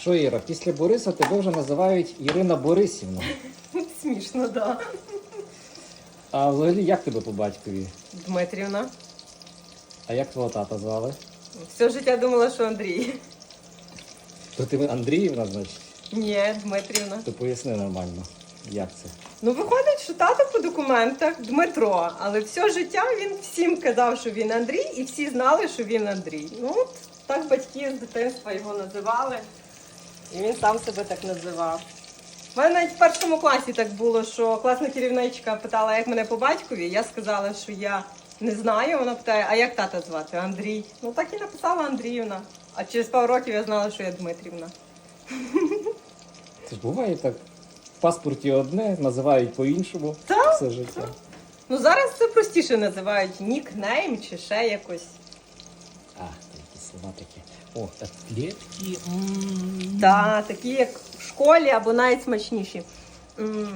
Що, Іра, після Бориса тебе вже називають Ірина Борисівна. Смішно, да. А взагалі як тебе по батькові? Дмитрівна. А як твого тата звали? Все життя думала, що Андрій. То ти Андріївна, значить? Ні, Дмитрівна. То поясни нормально, як це. Ну, виходить, що тато по документах Дмитро, але все життя він всім казав, що він Андрій, і всі знали, що він Андрій. Ну, от так батьки з дитинства його називали, і він сам себе так називав. У мене навіть в першому класі так було, що класна керівничка питала, як мене по батькові. Я сказала, що я не знаю. Вона питає, а як тата звати? Андрій. Ну так і написала Андріївна. А через пару років я знала, що я Дмитрівна. Це ж буває так. В паспорті одне, називають по-іншому Так, все життя. Ну зараз це простіше називають нікнейм чи ще якось. А, такі таке. О, так клітки. Так, такі як в школі або навіть смачніші. М,